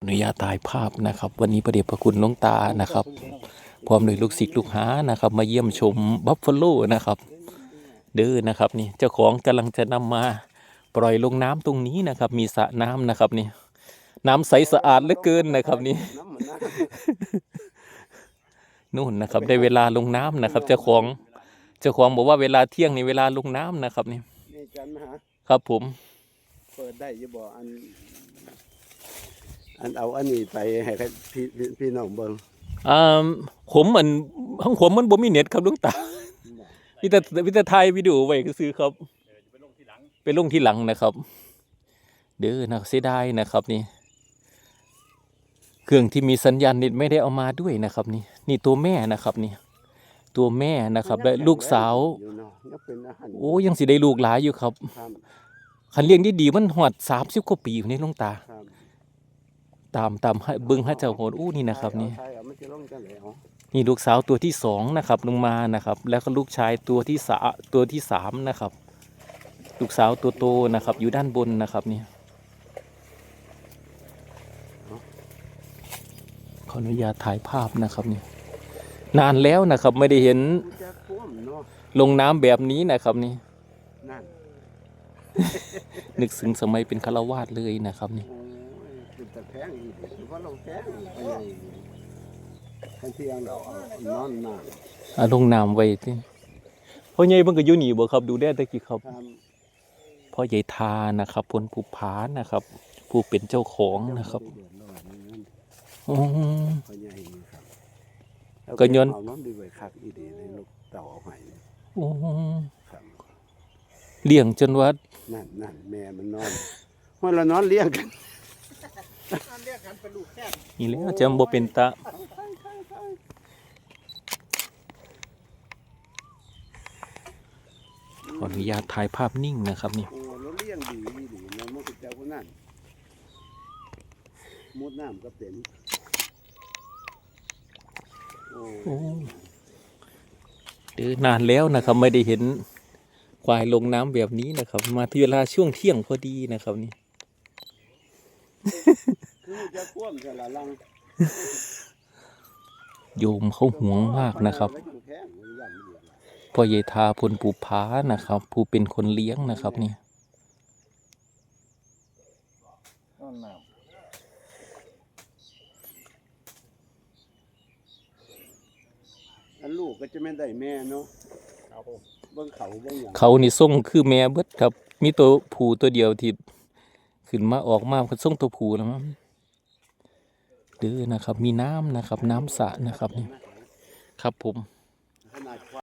อนุญาตถ่ายภาพนะครับ วันนี้ประเดชพระคุณหลวงตานะครับ พร้อมโดยลูกศิษย์ลูกหานะครับ มาเยี่ยมชมบัฟฟาโลนะครับเด้อนะครับนี่เจ้าของกำลังจะนำมาปล่อยลงน้ำตรงนี้นะครับ มีสระน้ำนะครับนี่น้ำใสสะอาดเหลือเกินนะครับนี่นู่นนะครับ ได้เวลาลงน้ำนะครับ เจ้าของเจ้าของบอกว่าเวลาเที่ยงนี่เวลาลงน้ำนะครับนี่ครับผม เปิดได้ยังบ่อัน อันเอาอันนี้ไปให้กับพี่พี่พี่น้องเบิ่งอ่าผมมันของผมมันบ่มีเน็ตครับหลุงตามีแต่มีแต่ถ่ายวิดีโอไว้ก็ซื้อครับไปลงที่หลังนะครับ เด้อนะเสียดายนะครับนี่ เครื่องที่มีสัญญาณเน็ตไม่ได้เอามาด้วยนะครับ นี่ นี่ตัวแม่นะครับนี่ ตัวแม่นะครับและลูกสาวอยู่เนาะยังเป็นอาหารโอ้ยังสิได้ลูกหลายอยู่ครับครับคันเลี้ยงดีๆมันหอดสามสิบกว่าปีอยู่ในหลวงตาครับ ตามตามให้เบิ้งให้เจ้าโหดอู้นี่นะครับนี่ใช่เอามันจะลงจังได๋เอานี่ลูกสาวตัวที่สองนะครับลงมานะครับ แล้วก็ลูกชายตัวที่สาตัวที่สามนะครับ ลูกสาวตัวโตนะครับ อยู่ด้านบนนะครับนี่ขออนุญาตถ่ายภาพนะครับนี่นานแล้วนะครับไม่ได้เห็นมันจะท่วมเนาะลงน้ำแบบนี้นะครับนี่นั่นนึกถึงสมัยเป็นคารวาสเลยนะครับนี่ โอ้ยเป็นตะแพงอีกหรือว่าเราแพงไปใหญ่ทันทีเอาเราเอานอนน้ำอ่าลงน้ำไว้ที่พ่อใหญ่เบิ่งก็อยู่นี่บ่ครับ ดูได้ตะกี้ครับครับพ่อใหญ่ทานะครับพลผู้ผานะครับ ผู้เป็นเจ้าของนะครับเดือดร้อนนี่นั่นอืม พ่อใหญ่นี่ครับก็ย้อน เอาน้ำดีไว้คักอีดีในลูกเต่าเอาให้อืมครับเลี้ยงจนว่านั่นนั่นแม่มันนอนเมื่อเรานอนเลี้ยงกัน นี่แหล้วจำบ่เป็นตาขออนุญาตถ่ายภาพนิ่งนะครับนี่โอ้เราเลี้ยงดีดีดีนะมันก็เจ้าคนนั้นมุดน้ำก็เป็นโอ้โอ้เดือนานแล้วนะครับ ไม่ได้เห็นควายลงน้ำแบบนี้นะครับ มาที่เวลาช่วงเที่ยงพอดีนะครับนี่ คือจะคว่ำจะละลังโยมเขาหวงมากนะครับไว้อยู่แพงไว้ย่ำอยู่ล่ะพ่อใหญ่ทาพลปูผานะครับ ผู้เป็นคนเลี้ยงนะครับนี่นอนน้ำอันลูกก็จะไม่ได้แม่เนาะเบิ่งเขาเบิ่งหยังเขานี่ส่งคือแม่เบิดครับ มีตัวผูตัวเดียวที่ขึ้นมาออกมาคือส่งตัวผูแล้วมั้ง เดือนะครับ มีน้ำนะครับ น้ำสระนะครับนี่ครับผม